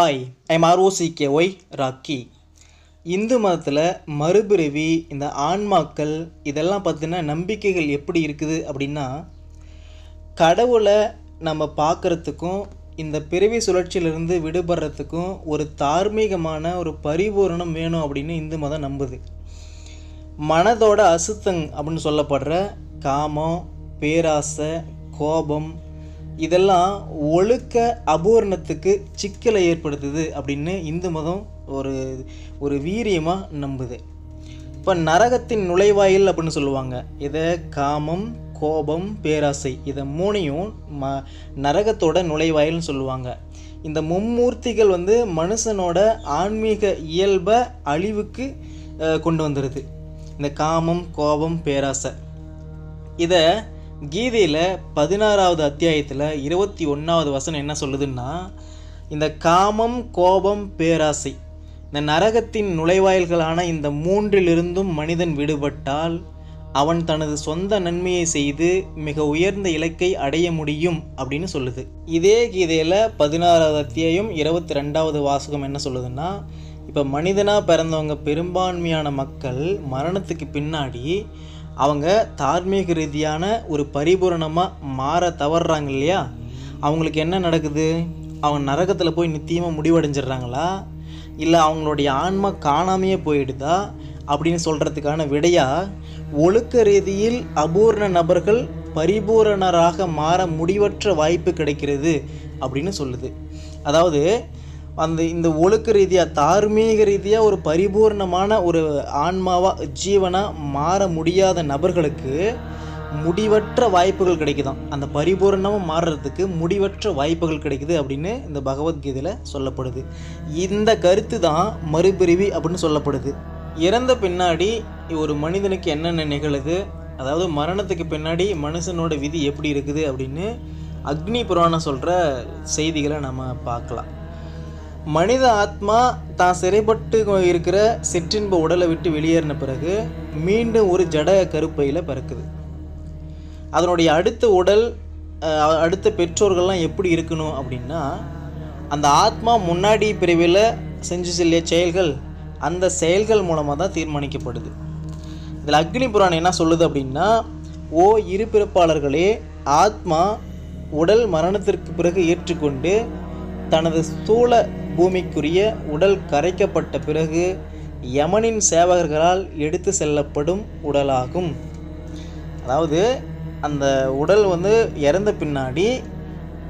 Hi I'm R O C K Y Rocky. Hindu மதத்தில் மறுபிறவி இந்த ஆன்மாக்கள் இதெல்லாம் பார்த்தீங்கன்னா நம்பிக்கைகள் எப்படி இருக்குது அப்படின்னா கடவுளை நம்ம பார்க்குறதுக்கும் இந்த பிறவி சுழற்சியிலிருந்து விடுபடுறதுக்கும் ஒரு தார்மீகமான ஒரு பரிபூரணம் வேணும் அப்படின்னு இந்து மதம் நம்புது. மனதோட அசுத்தங் அப்படின்னு சொல்லப்படுற காமம் பேராசை கோபம் இதெல்லாம் ஒழுக்க அபூரணத்துக்கு சிக்கலை ஏற்படுத்துது அப்படின்னு இந்து மதம் ஒரு ஒரு வீரியமாக நம்புது. இப்போ நரகத்தின் நுழைவாயில் அப்படின்னு சொல்லுவாங்க. இதை காமம் கோபம் பேராசை இதை மூணையும் ம நரகத்தோட நுழைவாயில்னு சொல்லுவாங்க. இந்த மும்மூர்த்திகள் வந்து மனுஷனோட ஆன்மீக இயல்பை அழிவுக்கு கொண்டு வந்துடுது இந்த காமம் கோபம் பேராசை. இதை கீதையில் பதினாறாவது அத்தியாயத்தில் இருபத்தி ஒன்றாவது வசனம் என்ன சொல்லுதுன்னா இந்த காமம் கோபம் பேராசை இந்த நரகத்தின் நுழைவாயில்களான இந்த மூன்றிலிருந்தும் மனிதன் விடுபட்டால் அவன் தனது சொந்த நன்மையை செய்து மிக உயர்ந்த இலக்கை அடைய முடியும் அப்படின்னு சொல்லுது. இதே கீதையில் பதினாறாவது அத்தியாயம் இருபத்தி ரெண்டாவது வாசகம் என்ன சொல்லுதுன்னா இப்போ மனிதனாக பிறந்தவங்க பெரும்பான்மையான மக்கள் மரணத்துக்கு பின்னாடி அவங்க தார்மீக ரீதியான ஒரு பரிபூரணமாக மாற தவறுறாங்க இல்லையா? அவங்களுக்கு என்ன நடக்குது? அவங்க நரகத்தில் போய் நித்தியமாக முடிவடைஞ்சிடுறாங்களா? இல்லை அவங்களுடைய ஆன்மா காணாமையே போயிடுதா? அப்படின்னு சொல்கிறதுக்கான விடையா ஒழுக்க ரீதியில் அபூர்ண நபர்கள் பரிபூரணராக மாற முடிவற்ற வாய்ப்பு கிடைக்கிறது அப்படின்னு சொல்லுது. அதாவது அந்த இந்த ஒழுக்க ரீதியாக தார்மீக ரீதியாக ஒரு பரிபூர்ணமான ஒரு ஆன்மாவாக ஜீவனாக மாற முடியாத நபர்களுக்கு முடிவற்ற வாய்ப்புகள் கிடைக்குதாம் அந்த பரிபூர்ணமாக மாறுறதுக்கு முடிவற்ற வாய்ப்புகள் கிடைக்குது அப்படின்னு இந்த பகவத்கீதையில் சொல்லப்படுது. இந்த கருத்து தான் மறுபிரிவி அப்படின்னு சொல்லப்படுது. இறந்த பின்னாடி ஒரு மனிதனுக்கு என்னென்ன நிகழுது? அதாவது மரணத்துக்கு பின்னாடி மனுஷனோட விதி எப்படி இருக்குது அப்படின்னு அக்னி புராணம் சொல்கிற செய்திகளை நம்ம பார்க்கலாம். மனித ஆத்மா தான் சிறைப்பட்டு இருக்கிற சிற்றின்ப உடலை விட்டு வெளியேறின பிறகு மீண்டும் ஒரு ஜட கருப்பையில் பிறக்குது. அதனுடைய அடுத்த உடல் அடுத்த பெற்றோர்கள்லாம் எப்படி இருக்கணும் அப்படின்னா அந்த ஆத்மா முன்னாடி பிரிவில் செஞ்சு செல்லிய செயல்கள் அந்த செயல்கள் மூலமாக தான் தீர்மானிக்கப்படுது. இதில் அக்னி புராணம் என்ன சொல்லுது அப்படின்னா ஓ இரு பிறப்பாளர்களே ஆத்மா உடல் மரணத்திற்கு பிறகு ஏற்றுக்கொண்டு தனது ஸ்தூல பூமிக்குரிய உடல் கரைக்கப்பட்ட பிறகு யமனின் சேவகர்களால் எடுத்து செல்லப்படும் உடலாகும். அதாவது அந்த உடல் வந்து இறந்த பின்னாடி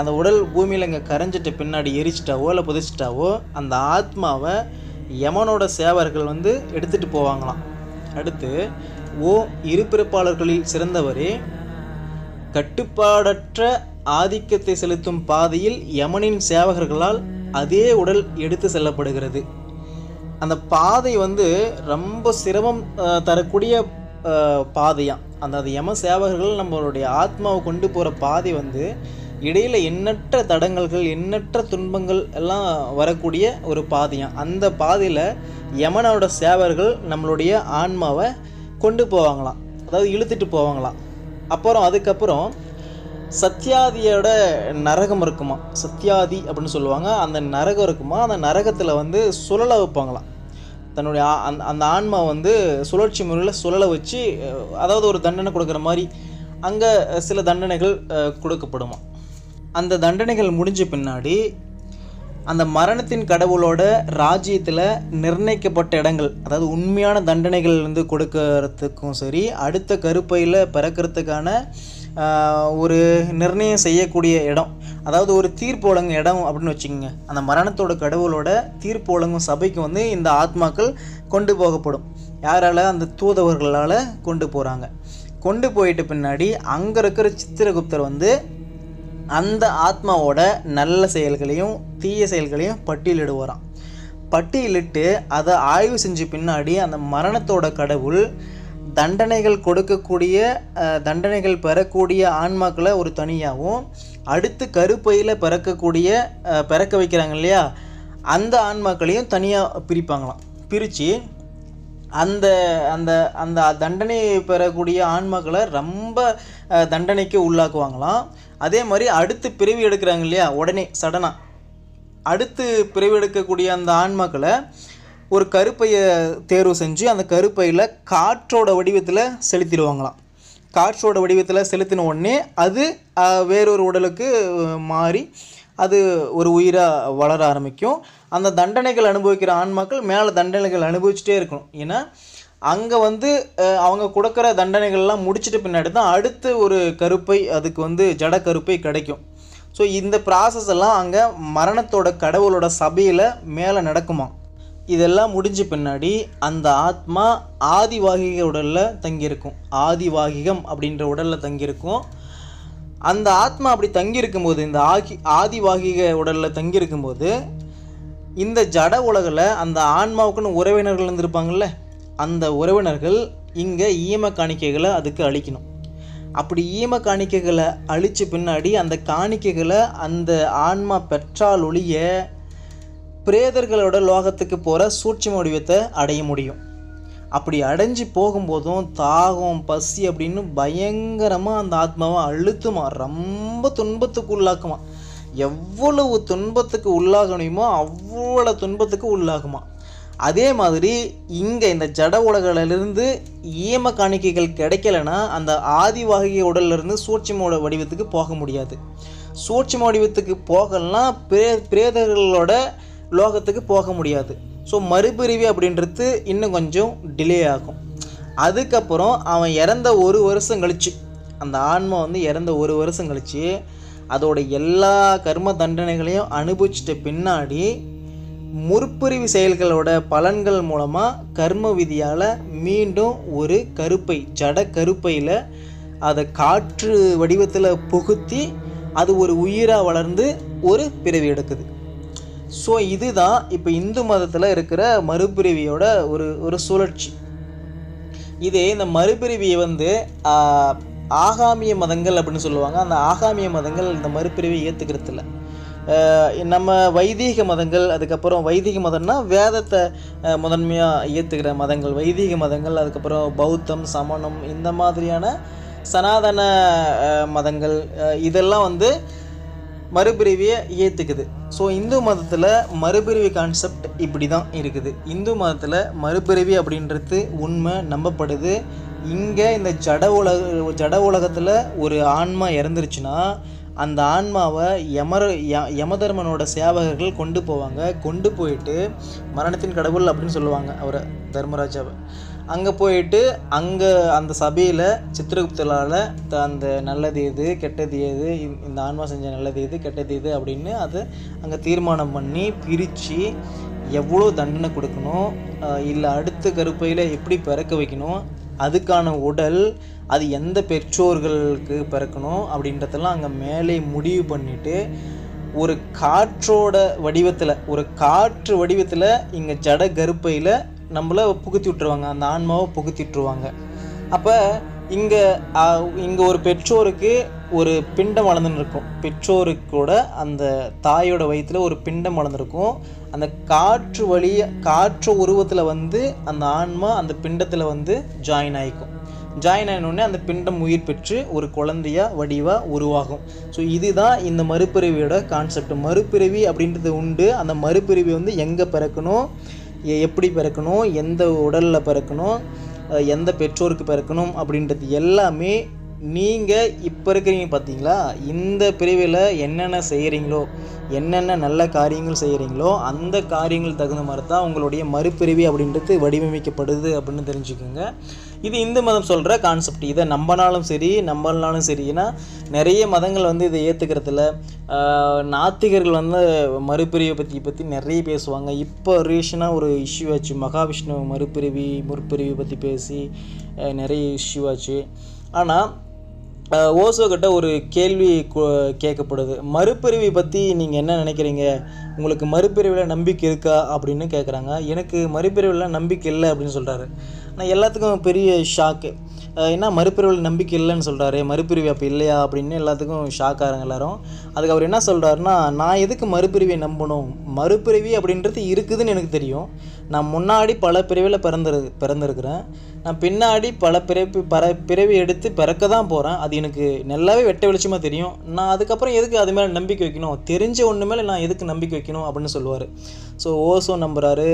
அந்த உடல் பூமியில் இங்கே கரைஞ்சிட்ட பின்னாடி எரிச்சிட்டாவோ இல்லை புதைச்சிட்டாவோ அந்த ஆத்மாவை யமனோட சேவர்கள் வந்து எடுத்துகிட்டு போவாங்களாம். அடுத்து ஓ இருபிறப்பாளர்களில் சிறந்தவரே கட்டுப்பாடற்ற ஆதிக்கத்தை செலுத்தும் பாதையில் யமனின் சேவகர்களால் அதே உடல் எடுத்து செல்லப்படுகிறது. அந்த பாதை வந்து ரொம்ப சிரமம் தரக்கூடிய அஹ், பாதையாம் அந்த அது யம சேவகர்கள் நம்மளுடைய ஆத்மாவை கொண்டு போகிற பாதை வந்து இடையில எண்ணற்ற தடங்கல்கள் எண்ணற்ற துன்பங்கள் எல்லாம் வரக்கூடிய ஒரு பாதையாம் அந்த பாதையில் யமனோட சேவர்கள் நம்மளுடைய ஆன்மாவை கொண்டு போவாங்களாம். அதாவது இழுத்துட்டு போவாங்களாம். அப்புறம் அதுக்கப்புறம் சத்யாதியோட நரகம் இருக்குமா? சத்யாதி அப்படின்னு சொல்லுவாங்க. அந்த நரகம் இருக்குமா? அந்த நரகத்தில் வந்து சுழல வைப்பாங்களாம். தன்னுடைய அந்த அந்த ஆன்மா வந்து சுழற்சி முறையில் சுழல வச்சு அதாவது ஒரு தண்டனை கொடுக்குற மாதிரி அங்கே சில தண்டனைகள் கொடுக்கப்படுமா அந்த தண்டனைகள் முடிஞ்ச பின்னாடி அந்த மரணத்தின் கடவுளோட ராஜ்யத்தில் நிர்ணயிக்கப்பட்ட இடங்கள் அதாவது உண்மையான தண்டனைகள் வந்து கொடுக்கறதுக்கும் சரி அடுத்த கருப்பையில் பிறக்கிறதுக்கான ஒரு நிர்ணயம் செய்யக்கூடிய இடம். அதாவது ஒரு தீர்ப்பு வழங்கும் இடம் அப்படின்னு வச்சுக்கோங்க. அந்த மரணத்தோட கடவுளோட தீர்ப்பு வழங்கும் சபைக்கு வந்து இந்த ஆத்மாக்கள் கொண்டு போகப்படும். யாரால்? அந்த தூதவர்களால் கொண்டு போகிறாங்க கொண்டு போயிட்ட பின்னாடி அங்கே இருக்கிற சித்திரகுப்தர் வந்து அந்த ஆத்மாவோட நல்ல செயல்களையும் தீய செயல்களையும் பட்டியலிடுவாராம். பட்டியலிட்டு அதை ஆய்வு செஞ்ச பின்னாடி அந்த மரணத்தோட கடவுள் தண்டனைகள் கொடுக்கக்கூடிய தண்டனைகள் பெறக்கூடிய ஆன்மாக்களை ஒரு தனியாகவும் அடுத்து கருப்பையில் பிறக்கக்கூடிய பிறக்க வைக்கிறாங்க இல்லையா? அந்த ஆன்மாக்களையும் தனியாக பிரிப்பாங்களாம். பிரித்து அந்த அந்த அந்த தண்டனை பெறக்கூடிய ஆன்மாக்களை ரொம்ப தண்டனைக்கு உள்ளாக்குவாங்களாம். அதே மாதிரி அடுத்து பிறவி எடுக்கிறாங்க இல்லையா? உடனே சடனாக அடுத்து பிறவி எடுக்கக்கூடிய அந்த ஆன்மாக்களை ஒரு கருப்பையை தேர்வு செஞ்சு அந்த கருப்பையில் காற்றோட வடிவத்தில் செலுத்திடுவாங்களாம். காற்றோட வடிவத்தில் செலுத்தின உடனே அது வேறொரு உடலுக்கு மாறி அது ஒரு உயிராக வளர ஆரம்பிக்கும். அந்த தண்டனைகள் அனுபவிக்கிற ஆன்மாக்கள் மேலே தண்டனைகள் அனுபவிச்சுட்டே இருக்கணும். ஏன்னா அங்கே வந்து அவங்க கொடுக்குற தண்டனைகள்லாம் முடிச்சிட்ட பின்னாடி தான் அடுத்து ஒரு கருப்பை அதுக்கு வந்து ஜட கருப்பை கிடைக்கும். ஸோ இந்த ப்ராசஸ் எல்லாம் அங்கே மரணத்தோட கடவுளோட சபையில் மேலே நடக்குமா இதெல்லாம் முடிஞ்ச பின்னாடி அந்த ஆத்மா ஆதிவாகிக உடலில் தங்கியிருக்கும். ஆதிவாகிகம் அப்படின்ற உடலில் தங்கியிருக்கும். அந்த ஆத்மா அப்படி தங்கியிருக்கும்போது இந்த ஆகி ஆதிவாகிக உடலில் தங்கியிருக்கும்போது இந்த ஜட உலகில் அந்த ஆன்மாவுக்குன்னு உறவினர்கள் இருந்திருப்பாங்கல்ல அந்த உறவினர்கள் இங்கே ஈம காணிக்கைகளை அதுக்கு அழிக்கணும் அப்படி ஈம காணிக்கைகளை அழித்த பின்னாடி அந்த காணிக்கைகளை அந்த ஆன்மா பெற்றால் ஒழிய பிரேதர்களோட லோகத்துக்கு போகிற சூட்சும வடிவத்தை அடைய முடியும். அப்படி அடைஞ்சு போகும்போதும் தாகம் பசி அப்படின்னு பயங்கரமாக அந்த ஆத்மாவை அழுத்துமா ரொம்ப துன்பத்துக்கு உள்ளாக்குமா எவ்வளவு துன்பத்துக்கு உள்ளாகணுமோ அவ்வளோ துன்பத்துக்கு உள்ளாகுமா அதே மாதிரி இங்கே இந்த ஜட உலகிலிருந்து ஈம காணிக்கைகள் கிடைக்கலனா அந்த ஆதிவாகிய உடல்லிருந்து சூட்சும வடிவத்துக்கு போக முடியாது. சூட்சும வடிவத்துக்கு போகலன்னா பிரே பிரேதர்களோட லோகத்துக்கு போக முடியாது. ஸோ மறுபிரிவு அப்படின்றது இன்னும் கொஞ்சம் டிலே ஆகும். அதுக்கப்புறம் அவன் இறந்த ஒரு வருஷம் கழிச்சு அந்த ஆன்மா வந்து இறந்த ஒரு வருஷம் கழிச்சு அதோட எல்லா கர்ம தண்டனைகளையும் அனுபவிச்சிட்ட பின்னாடி முற்பிரிவு செயல்களோட பலன்கள் மூலமாக கர்ம விதியால் மீண்டும் ஒரு கருப்பை ஜட கருப்பையில் அதை காற்று வடிவத்தில் புகுத்தி அது ஒரு உயிராக வளர்ந்து ஒரு பிறவி எடுக்குது. ஸோ இதுதான் இப்போ இந்து மதத்தில் இருக்கிற மறுபிறவியோட ஒரு ஒரு சுழற்சி. இதே இந்த மறுபிறவியை வந்து ஆஹ், ஆகாமிய மதங்கள் அப்படின்னு சொல்லுவாங்க. அந்த ஆகாமிய மதங்கள் இந்த மறுபிறவியை ஏற்றுக்கிறதில்ல நம்ம வைதீக மதங்கள் அதுக்கப்புறம் வைதிக மதம்னா வேதத்தை முதன்மையாக ஏற்றுக்கிற மதங்கள். வைதீக மதங்கள் அதுக்கப்புறம் பௌத்தம் சமணம் இந்த மாதிரியான சனாதன அஹ், மதங்கள் இதெல்லாம் வந்து மறுபிரிவியை ஏற்றுக்குது ஸோ இந்து மதத்தில் மறுபிரிவி கான்செப்ட் இப்படி தான் இருக்குது. இந்து மதத்தில் மறுபிரிவி அப்படின்றது உண்மை நம்பப்படுது. இங்கே இந்த ஜட உலக ஜட உலகத்தில் ஒரு ஆன்மா இறந்துருச்சுன்னா அந்த ஆன்மாவை யமர ய- யமதர்மனோட சேவகர்கள் கொண்டு போவாங்க. கொண்டு போயிட்டு மரணத்தின் கடவுள் அப்படின்னு சொல்லுவாங்க அவரை தர்மராஜாவை. அங்கே போயிட்டு அங்கே அந்த சபையில் சித்திரகுப்தலால் அந்த நல்லது எது கெட்டது எது இந்த- ஆன்மா செஞ்ச நல்லது எது கெட்டது எது அப்படின்னு அதை அங்கே தீர்மானம் பண்ணி பிரித்து எவ்வளோ தண்டனை கொடுக்கணும் இல்லை அடுத்த கருப்பையில் எப்படி பிறக்க வைக்கணும் அதுக்கான உடல் அது எந்த பெற்றோர்களுக்கு பிறக்கணும் அப்படின்றதெல்லாம் அங்கே மேலே முடிவு பண்ணிவிட்டு ஒரு காற்றோட வடிவத்தில் ஒரு காற்று வடிவத்தில் இங்கே ஜட கருப்பையில் நம்மளை புகுத்தி விட்டுருவாங்க. அந்த ஆன்மாவை புகுத்தி விட்டுருவாங்க. அப்போ இங்கே இங்கே ஒரு பெற்றோருக்கு ஒரு பிண்டம் வளர்ந்துன்னு இருக்கும் பெற்றோருக்கூட அந்த தாயோட வயிற்றில் ஒரு பிண்டம் வளர்ந்துருக்கும். அந்த காற்று வழிய காற்று உருவத்தில் வந்து அந்த ஆன்மா அந்த பிண்டத்தில் வந்து ஜாயின் ஆகிக்கும் ஜாயின் ஆகினோடனே அந்த பிண்டம் உயிர் பெற்று ஒரு குழந்தையாக வடிவாக உருவாகும். ஸோ இதுதான் இந்த மறுபிறவியோட கான்செப்ட் மறுபிறவி அப்படின்றது உண்டு. அந்த மறுபிறவி வந்து எங்கே பிறக்கணும்? எப்படி பிறக்கணும் எந்த உடலில் பிறக்கணும் எந்த பெற்றோருக்கு பிறக்கணும் அப்படின்றது எல்லாமே நீங்கள் இப்போ இருக்கிறீங்க பார்த்தீங்களா இந்த பிரிவில் என்னென்ன செய்கிறீங்களோ என்னென்ன நல்ல காரியங்கள் செய்கிறீங்களோ அந்த காரியங்கள் தகுந்த மாதிரி தான் உங்களுடைய மறுபிறவி அப்படின்றது வடிவமைக்கப்படுது அப்படின்னு தெரிஞ்சுக்கோங்க. இது இந்து மதம் சொல்கிற கான்செப்ட் இதை நம்பினாலும் சரி நம்பலனாலும் சரி. ஏன்னா நிறைய மதங்கள் வந்து இதை ஏற்றுக்கிறதுல நாத்திகர்கள் வந்து மறுபிரிவை பற்றி பற்றி நிறைய பேசுவாங்க. இப்போ ரீசனாக ஒரு இஷ்யூ ஆச்சு. மகாவிஷ்ணு மறுபிரிவி முற்பிரிவை பற்றி பேசி நிறைய இஷ்யூ ஆச்சு. ஆனால் ஓசோ கிட்ட ஒரு கேள்வி கேட்கப்படுது. மறுபிரிவை பற்றி நீங்கள் என்ன நினைக்கிறீங்க? உங்களுக்கு மறுபிரிவில் நம்பிக்கை இருக்கா? அப்படின்னு கேட்குறாங்க எனக்கு மறுபிரிவில் நம்பிக்கை இல்லை அப்படின்னு சொல்கிறாரு ஆனால் எல்லாத்துக்கும் பெரிய ஷாக்கு என்ன மறுபிரிவில் நம்பிக்கை இல்லைன்னு சொல்கிறாரு மறுபிரிவு அப்போ இல்லையா அப்படின்னு எல்லாத்துக்கும் ஷாக் ஆகிறாங்க எல்லாரும். அதுக்கு அவர் என்ன சொல்கிறாருன்னா நான் எதுக்கு மறுபிரிவை நம்பணும்? மறுபிறவி அப்படின்றது இருக்குதுன்னு எனக்கு தெரியும். நான் முன்னாடி பல பிரிவில் பிறந்துரு பிறந்திருக்கிறேன். நான் பின்னாடி பல பிறவி பற பிறவி எடுத்து பிறக்க தான் போகிறேன் அது எனக்கு நல்லாவே வெட்ட வெளிச்சமாக தெரியும். நான் அதுக்கப்புறம் எதுக்கு அது மேலே நம்பிக்கை வைக்கணும்? தெரிஞ்ச ஒன்று மேலே நான் எதுக்கு நம்பிக்கை வைக்கணும் அப்படின்னு சொல்லுவார். ஸோ ஓசோ நம்புகிறாரு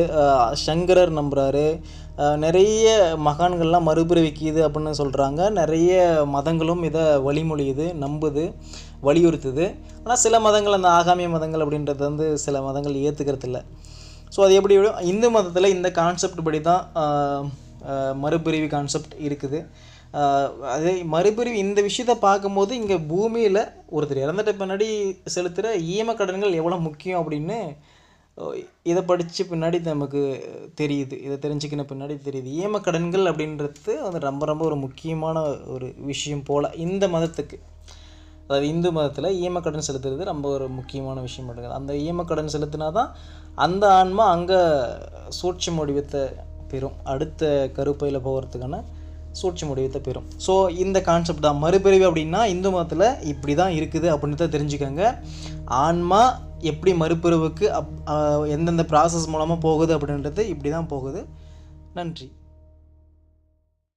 சங்கரர் நம்புகிறாரு நிறைய மகான்கள்லாம் மறுபிறவிக்குது அப்படின்னு சொல்கிறாங்க நிறைய மதங்களும் இதை வழிமொழியுது நம்புது வலியுறுத்துது. ஆனால் சில மதங்கள் அந்த ஆகாமிய மதங்கள் அப்படின்றது வந்து சில மதங்கள் ஏற்றுக்கிறது இல்லை ஸோ அது எப்படி இந்து மதத்தில் இந்த கான்செப்ட் படி தான் ஆஹ், மறுபிரிவு கான்செப்ட் இருக்குது. அதே மறுபிரிவு இந்த விஷயத்தை பார்க்கும்போது இங்கே பூமியில் ஒருத்தர் இறந்துட்ட பின்னாடி செலுத்துகிற ஈம கடன்கள் எவ்வளோ முக்கியம் அப்படின்னு இதை படித்த பின்னாடி நமக்கு தெரியுது. இதை தெரிஞ்சுக்கின பின்னாடி தெரியுது. ஈம கடன்கள் அப்படின்றது வந்து ரொம்ப ரொம்ப ஒரு முக்கியமான ஒரு விஷயம் போல் இந்த மதத்துக்கு. அதாவது இந்து மதத்தில் ஈமக்கடன் செலுத்துறது ரொம்ப ஒரு முக்கியமான விஷயம் பண்ணுறது அந்த ஈமக்கடன் செலுத்தினா தான் அந்த ஆன்மா அங்கே சூழ்ச்சி முடிவத்தை பெறும். அடுத்த கருப்பையில் போகிறதுக்கான சூழ்ச்சி முடிவத்தை பெறும். ஸோ இந்த கான்செப்ட் தான். மறுபிரிவு அப்படின்னா இந்து மதத்தில் இப்படி தான் இருக்குது அப்படின்னு தான் தெரிஞ்சுக்கோங்க. ஆன்மா எப்படி மறுபிறவுக்கு அப் எந்தெந்த ப்ராசஸ் மூலமாக போகுது அப்படின்றது இப்படி தான் போகுது. நன்றி.